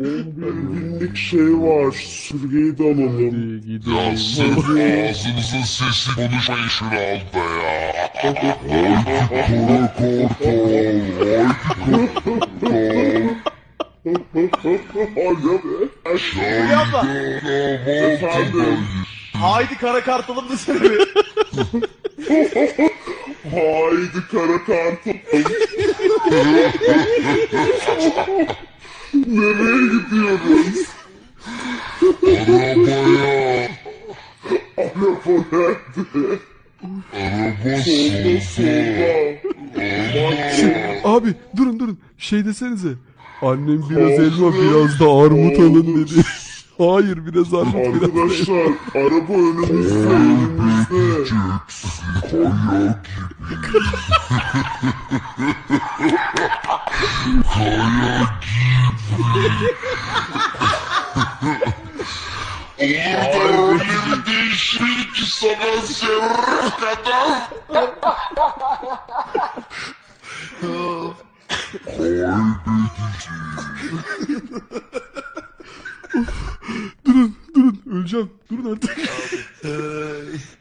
binlik şey var. Sürgeyi de alalım. Hadi gidelim. Sırf ağzınızın sesi konuşmayın altta ya. Haydi kara kartal, haydi. Yapma. Efendim. Haydi kara kartalım desene bir. Haydi kara kartal. Nereye gidiyoruz? Arabaya. Araba nerede? Araba Solda solda. Abi durun durun. Şey desenize. Annem biraz elma biraz da armut alın dedi. Hayır biraz armut biraz. Arkadaşlar araba önümüzde önümüzde. Kaya gibi. Kaya gibi. Olur da öyle bir değişir ki sana zerre kadar. Durun durun öleceğim. Durun artık.